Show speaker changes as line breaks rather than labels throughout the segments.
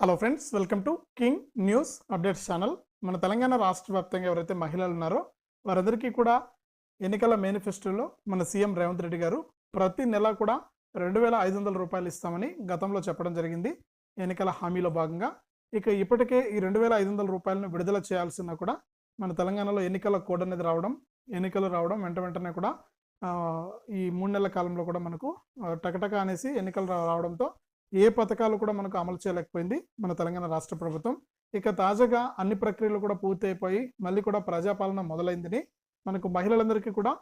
Hello friends welcome to king news updates channel మన తెలంగాణ రాష్ట్ర వ్యాప్తంగా ఎవరైతే మహిళలు ఉన్నారో వారందరికీ కూడా ఎన్నికల మేనిఫెస్టోలో మన సీఎం రేవంత్ రెడ్డి గారు ప్రతి నెల కూడా రెండు వేల ఐదు వందల రూపాయలు ఇస్తామని గతంలో చెప్పడం జరిగింది. ఎన్నికల హామీలో భాగంగా ఇక ఇప్పటికే ఈ రెండు వేల ఐదు వందల రూపాయలను విడుదల చేయాల్సిన కూడా మన తెలంగాణలో ఎన్నికల కోడ్ అనేది రావడం ఎన్నికలు రావడం వెంట వెంటనే కూడా ఈ మూడు నెలల కాలంలో కూడా మనకు టకటక అనేసి ఎన్నికలు రావడంతో ఏ పథకాలు కూడా మనకు అమలు చేయలేకపోయింది మన తెలంగాణ రాష్ట్ర ప్రభుత్వం. ఇక తాజాగా అన్ని ప్రక్రియలు కూడా పూర్తయిపోయి మళ్ళీ కూడా ప్రజాపాలన మొదలైందని మనకు మహిళలందరికీ కూడా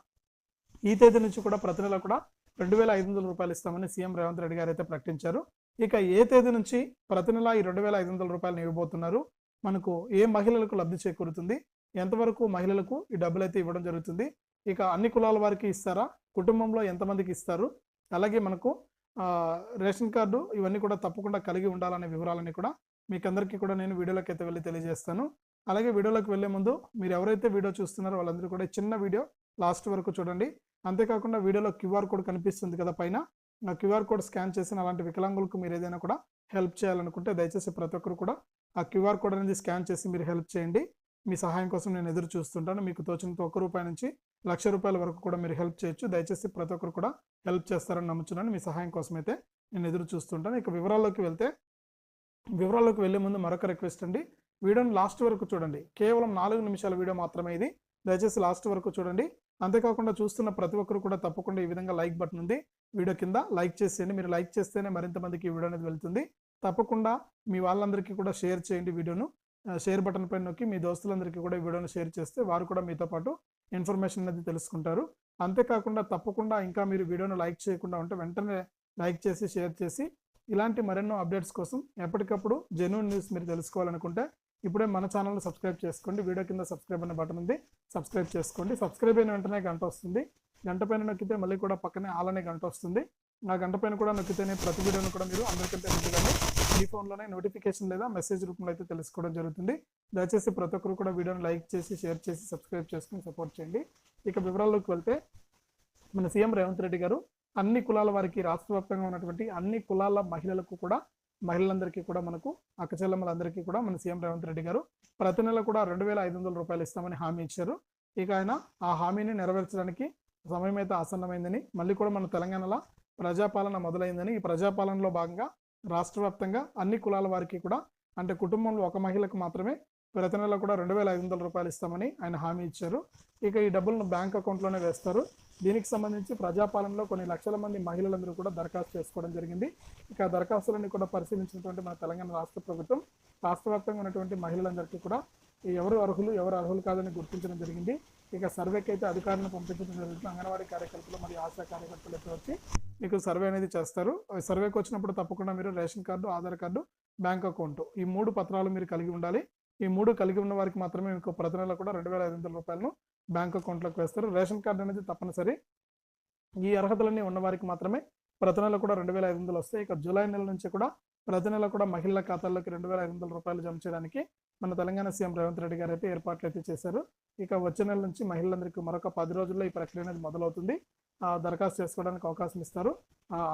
ఈ తేదీ నుంచి కూడా ప్రతి నెల కూడా రెండు వేల ఐదు వందల రూపాయలు ఇస్తామని సీఎం రేవంత్ రెడ్డి గారు అయితే ప్రకటించారు. ఇక ఏ తేదీ నుంచి ప్రతి నెల ఈ రెండు వేల ఐదు వందల రూపాయలు ఇవ్వబోతున్నారు మనకు ఏ మహిళలకు లబ్ధి చేకూరుతుంది ఎంతవరకు మహిళలకు ఈ డబ్బులు అయితే ఇవ్వడం జరుగుతుంది ఇక అన్ని కులాల వారికి ఇస్తారా కుటుంబంలో ఎంతమందికి ఇస్తారు అలాగే మనకు రేషన్ కార్డు ఇవన్నీ కూడా తప్పకుండా కలిగి ఉండాలనే వివరాలని కూడా మీకు అందరికీ కూడా నేను వీడియోలోకి అయితే వెళ్ళి తెలియజేస్తాను. అలాగే వీడియోలోకి వెళ్ళే ముందు మీరు ఎవరైతే వీడియో చూస్తున్నారో వాళ్ళందరూ కూడా చిన్న వీడియో లాస్ట్ వరకు చూడండి. అంతేకాకుండా వీడియోలో క్యూఆర్ కోడ్ కనిపిస్తుంది కదా పైన. ఆ క్యూఆర్ కోడ్ స్కాన్ చేసిన అలాంటి వికలాంగులకు మీరు ఏదైనా కూడా హెల్ప్ చేయాలనుకుంటే దయచేసి ప్రతి ఒక్కరు కూడా ఆ క్యూఆర్ కోడ్ అనేది స్కాన్ చేసి మీరు హెల్ప్ చేయండి. మీ సహాయం కోసం నేను ఎదురు చూస్తుంటాను. మీకు తోచినంత ఒక్క రూపాయి నుంచి లక్ష రూపాయల వరకు కూడా మీరు హెల్ప్ చేయొచ్చు. దయచేసి ప్రతి ఒక్కరు కూడా హెల్ప్ చేస్తారని నమ్ముచున్నాను. మీ సహాయం కోసం అయితే నేను ఎదురు చూస్తుంటాను. ఇక వివరాల్లోకి వెళ్తే వివరాల్లోకి వెళ్ళే ముందు మరొక రిక్వెస్ట్ అండి. వీడియోని లాస్ట్ వరకు చూడండి. కేవలం నాలుగు నిమిషాల వీడియో మాత్రమే ఇది. దయచేసి లాస్ట్ వరకు చూడండి. అంతేకాకుండా చూస్తున్న ప్రతి ఒక్కరు కూడా తప్పకుండా ఈ విధంగా లైక్ బటన్ ఉంది. వీడియో కింద లైక్ చేసేయండి. మీరు లైక్ చేస్తేనే మరింత మందికి ఈ వీడియో అనేది వెళ్తుంది. తప్పకుండా మీ వాళ్ళందరికీ కూడా షేర్ చేయండి వీడియోను. షేర్ బటన్ పైన నొక్కి మీ దోస్తులందరికీ కూడా ఈ వీడియోను షేర్ చేస్తే వారు కూడా మీతో పాటు ఇన్ఫర్మేషన్ అనేది తెలుసుకుంటారు. అంతేకాకుండా తప్పకుండా ఇంకా మీరు వీడియోను లైక్ చేయకుండా ఉంటే వెంటనే లైక్ చేసి షేర్ చేసి ఇలాంటి మరెన్నో అప్డేట్స్ కోసం ఎప్పటికప్పుడు జెన్యున్ న్యూస్ మీరు తెలుసుకోవాలనుకుంటే ఇప్పుడే మన ఛానల్ని సబ్స్క్రైబ్ చేసుకోండి. వీడియో కింద సబ్స్క్రైబ్ అనే బటన్ ఉంది. సబ్స్క్రైబ్ చేసుకోండి. సబ్స్క్రైబ్ అయిన వెంటనే గంట వస్తుంది. గంట పైన నొక్కితే మళ్ళీ కూడా పక్కనే ఆల్ అనే గంట వస్తుంది. ఆ గంట పైన కూడా నొక్కితేనే ప్రతి వీడియోను కూడా మీరు అందరికంటే ముందుగానే మీ ఫోన్లోనే నోటిఫికేషన్ లేదా మెసేజ్ రూపంలో అయితే తెలుసుకోవడం జరుగుతుంది. దయచేసి ప్రతి ఒక్కరు కూడా వీడియోని లైక్ చేసి షేర్ చేసి సబ్స్క్రైబ్ చేసుకుని సపోర్ట్ చేయండి. ఇక వివరాల్లోకి వెళ్తే మన సీఎం రేవంత్ రెడ్డి గారు అన్ని కులాల వారికి రాష్ట్ర వ్యాప్తంగా ఉన్నటువంటి అన్ని కులాల మహిళలకు కూడా మహిళలందరికీ కూడా మనకు అక్కచెల్లెమ్మలందరికీ కూడా మన సీఎం రేవంత్ రెడ్డి గారు ప్రతి నెల కూడా రెండు వేల ఐదు వందల రూపాయలు ఇస్తామని హామీ ఇచ్చారు. ఇక ఆయన ఆ హామీని నెరవేర్చడానికి సమయం అయితే ఆసన్నమైందని మళ్ళీ కూడా మన తెలంగాణలో ప్రజాపాలన మొదలైందని ఈ ప్రజాపాలనలో భాగంగా రాష్ట్ర వ్యాప్తంగా అన్ని కులాల వారికి కూడా అంటే కుటుంబంలో ఒక మహిళకు మాత్రమే ప్రతి నెల కూడా రెండు వేల ఐదు వందల రూపాయలు ఇస్తామని ఆయన హామీ ఇచ్చారు. ఇక ఈ డబ్బులను బ్యాంక్ అకౌంట్లోనే వేస్తారు. దీనికి సంబంధించి ప్రజాపాలనలో కొన్ని లక్షల మంది మహిళలందరూ కూడా దరఖాస్తు చేసుకోవడం జరిగింది. ఇక దరఖాస్తులన్నీ కూడా పరిశీలించినటువంటి మన తెలంగాణ రాష్ట్ర ప్రభుత్వం రాష్ట్ర వ్యాప్తంగా ఉన్నటువంటి మహిళలందరికీ కూడా ఎవరు అర్హులు ఎవరు అర్హులు కాదని గుర్తించడం జరిగింది. ఇక సర్వేకి అయితే అధికారులను పంపించడం జరుగుతుంది. అంగన్వాడీ కార్యకర్తలు మరియు ఆశా కార్యకర్తలు అయితే వచ్చి మీకు సర్వే అనేది చేస్తారు. సర్వేకి వచ్చినప్పుడు తప్పకుండా మీరు ration card Aadhaar card bank account ఈ మూడు పత్రాలు మీరు కలిగి ఉండాలి. ఈ మూడు కలిగి ఉన్న వారికి మాత్రమే మీకు ప్రతి నెల కూడా రెండు వేల ఐదు వందల రూపాయలను బ్యాంక్ అకౌంట్లోకి వేస్తారు. రేషన్ కార్డు అనేది తప్పనిసరి. ఈ అర్హతలన్నీ ఉన్న వారికి మాత్రమే ప్రతి నెల కూడా రెండు వేల ఐదు వందలు వస్తాయి. ఇక జూలై నెల నుంచి కూడా ప్రతి నెల కూడా మహిళల ఖాతాల్లోకి రెండు వేల ఐదు వందల రూపాయలు జమ చేయడానికి మన తెలంగాణ సీఎం రేవంత్ రెడ్డి గారు అయితే ఏర్పాట్లు అయితే చేశారు. ఇక వచ్చే నెల నుంచి మహిళలందరికీ మరొక పది రోజుల్లో ఈ ప్రక్రియ అనేది మొదలవుతుంది. దరఖాస్తు చేసుకోవడానికి అవకాశం ఇస్తారు.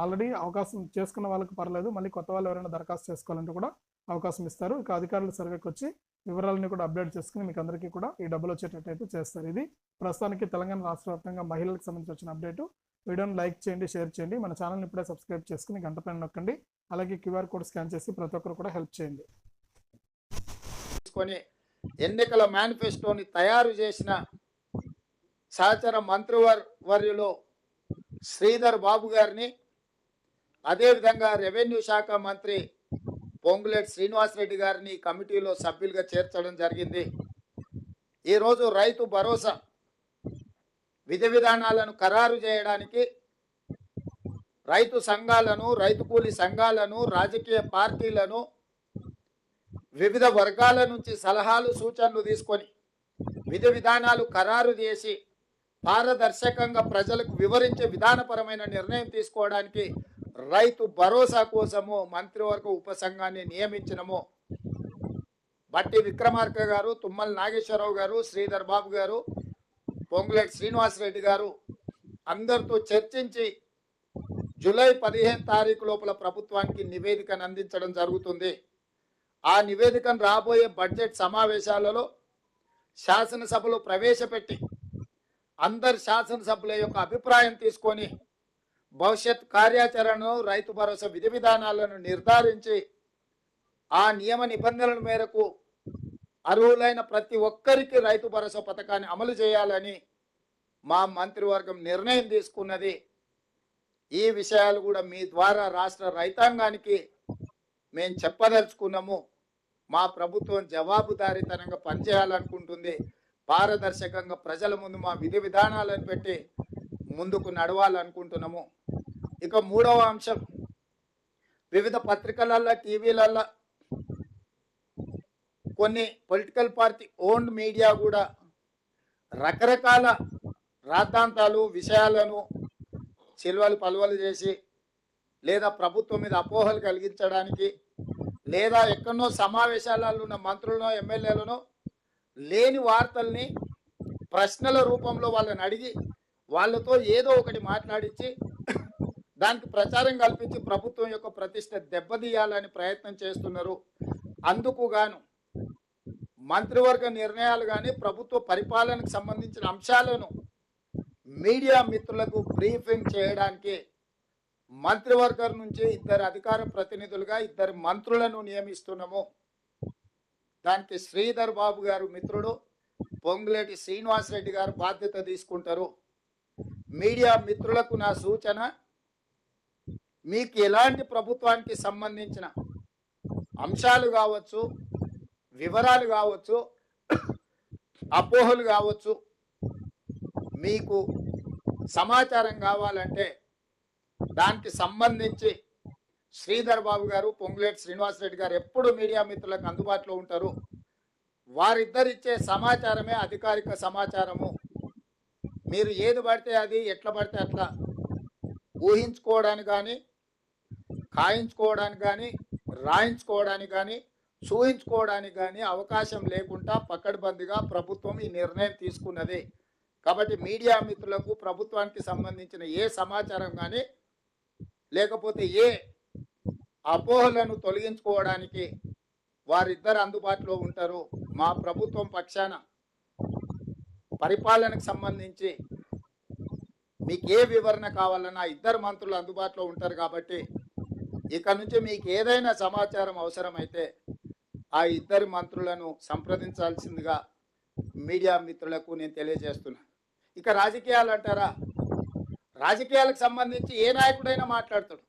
ఆల్రెడీ అవకాశం చేసుకున్న వాళ్ళకి పర్లేదు మళ్ళీ కొత్త వాళ్ళు ఎవరైనా దరఖాస్తు చేసుకోవాలంటే కూడా అవకాశం ఇస్తారు. ఇక అధికారులు సర్వేకి వచ్చి వివరాలని కూడా అప్డేట్ చేసుకుని మీకు అందరికీ కూడా ఈ డబ్బులు వచ్చేటట్టయితే చేస్తారు. ఇది ప్రస్తుతానికి తెలంగాణ రాష్ట్ర వ్యాప్తంగా మహిళలకు సంబంధించి వచ్చిన అప్డేటు. వీడియోని లైక్ చేయండి షేర్ చేయండి. మన ఛానల్ని ఇప్పుడే సబ్స్క్రైబ్ చేసుకుని గంట పైన నొక్కండి. అలాగే క్యూఆర్ కోడ్ స్కాన్ చేసి ప్రతి ఒక్కరు కూడా హెల్ప్ చేయండి.
తీసుకొని ఎన్నికల మేనిఫెస్టోని తయారు చేసిన సహచర మంత్రివర్ వర్యులు శ్రీధర్ బాబు గారిని అదేవిధంగా రెవెన్యూ శాఖ మంత్రి పొంగులేటి శ్రీనివాసరెడ్డి గారిని కమిటీలో సభ్యులుగా చేర్చడం జరిగింది. ఈరోజు రైతు భరోసా విధి విధానాలను ఖరారు చేయడానికి రైతు సంఘాలను రైతు కూలీ సంఘాలను రాజకీయ పార్టీలను వివిధ వర్గాల నుంచి సలహాలు సూచనలు తీసుకొని విధి విధానాలు ఖరారు చేసి పారదర్శకంగా ప్రజలకు వివరించే విధానపరమైన నిర్ణయం తీసుకోవడానికి రైతు భరోసా కోసము మంత్రివర్గ ఉపసంఘాన్ని నియమించినము బట్టి విక్రమార్క గారు తుమ్మల నాగేశ్వరరావు గారు శ్రీధర్ బాబు గారు పొంగులేటి శ్రీనివాసరెడ్డి గారు అందరితో చర్చించి జూలై పదిహేను తారీఖు లోపల ప్రభుత్వానికి నివేదికను అందించడం జరుగుతుంది. ఆ నివేదికను రాబోయే బడ్జెట్ సమావేశాలలో శాసనసభలో ప్రవేశపెట్టి అందరు శాసనసభ్యుల యొక్క అభిప్రాయం తీసుకొని భవిష్యత్ కార్యాచరణను రైతు భరోసా విధి విధానాలను నిర్ధారించి ఆ నియమ నిబంధనల మేరకు అర్హులైన ప్రతి ఒక్కరికి రైతు భరోసా పథకాన్ని అమలు చేయాలని మా మంత్రివర్గం నిర్ణయం తీసుకున్నది. ఈ విషయాలు కూడా మీ ద్వారా రాష్ట్ర రైతాంగానికి మేము చెప్పదలుచుకున్నాము. మా ప్రభుత్వం జవాబుదారీతనంగా పనిచేయాలనుకుంటుంది. పారదర్శకంగా ప్రజల ముందు మా విధి విధానాలను పెట్టి ముందుకు నడవాలనుకుంటున్నాము. ఇక మూడవ అంశం వివిధ పత్రికలల్లో టీవీలల్లో కొన్ని పొలిటికల్ పార్టీ ఓన్డ్ మీడియా కూడా రకరకాల రాద్ధాంతాలు విషయాలను చిల్వలు పలువలు చేసి లేదా ప్రభుత్వం మీద అపోహలు కలిగించడానికి లేదా ఎక్కడనో సమావేశాలలో ఉన్న మంత్రులను ఎమ్మెల్యేలను లేని వార్తల్ని ప్రశ్నల రూపంలో వాళ్ళని అడిగి వాళ్ళతో ఏదో ఒకటి మాట్లాడించి దానికి ప్రచారం కల్పించి ప్రభుత్వం యొక్క ప్రతిష్ట దెబ్బతీయాలని ప్రయత్నం చేస్తున్నారు. అందుకు గాను మంత్రివర్గ నిర్ణయాలు కానీ ప్రభుత్వ పరిపాలనకు సంబంధించిన అంశాలను మీడియా మిత్రులకు బ్రీఫింగ్ చేయడానికి మంత్రివర్గం నుంచి ఇద్దరు అధికార ప్రతినిధులుగా ఇద్దరు మంత్రులను నియమిస్తున్నాము. దానికి శ్రీధర్ బాబు గారు మిత్రుడు పొంగులేటి శ్రీనివాస్ రెడ్డి గారు బాధ్యత తీసుకుంటారు. మీడియా మిత్రులకు నా సూచన మీకు ఎలాంటి ప్రభుత్వానికి సంబంధించిన అంశాలు కావచ్చు వివరాలు కావచ్చు అపోహలు కావచ్చు మీకు సమాచారం కావాలంటే దానికి సంబంధించి శ్రీధర్ బాబు గారు పొంగులేటి శ్రీనివాసరెడ్డి గారు ఎప్పుడు మీడియా మిత్రులకు అందుబాటులో ఉంటారు. వారిద్దరిచ్చే సమాచారమే అధికారిక సమాచారము. మీరు ఏది పడితే అది ఎట్లా పడితే అట్లా ఊహించుకోవడానికి కానీ కాయించుకోవడానికి కానీ రాయించుకోవడానికి కానీ చూయించుకోవడానికి కానీ అవకాశం లేకుండా పకడ్బందీగా ప్రభుత్వం ఈ నిర్ణయం తీసుకున్నది. కాబట్టి మీడియా మిత్రులకు ప్రభుత్వానికి సంబంధించిన ఏ సమాచారం కానీ లేకపోతే ఏ అపోహలను తొలగించుకోవడానికి వారిద్దరు అందుబాటులో ఉంటారు. మా ప్రభుత్వం పక్షాన పరిపాలనకు సంబంధించి మీకు ఏ వివరణ కావాలన్నా ఇద్దరు మంత్రులు అందుబాటులో ఉంటారు కాబట్టి ఇక నుంచి మీకు ఏదైనా సమాచారం అవసరమైతే ఆ ఇద్దరు మంత్రులను సంప్రదించాల్సిందిగా మీడియా మిత్రులకు నేను తెలియజేస్తున్నా. ఇక రాజకీయాలు అంటారా? రాజకీయాలకు సంబంధించి ఏ నాయకుడైనా మాట్లాడతాడు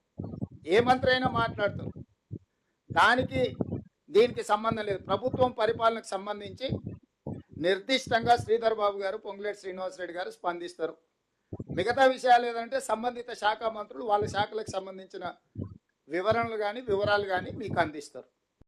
ఏ మంత్రి అయినా మాట్లాడతాడు. దానికి దీనికి సంబంధం లేదు. ప్రభుత్వం పరిపాలనకు సంబంధించి నిర్దిష్టంగా శ్రీధర్ బాబు గారు పొంగులేటి శ్రీనివాసరెడ్డి గారు స్పందిస్తారు. మిగతా విషయాలు ఏదంటే సంబంధిత శాఖ మంత్రులు వాళ్ళ శాఖలకు సంబంధించిన వివరణలు కానీ వివరాలు కానీ మీకు అందిస్తారు.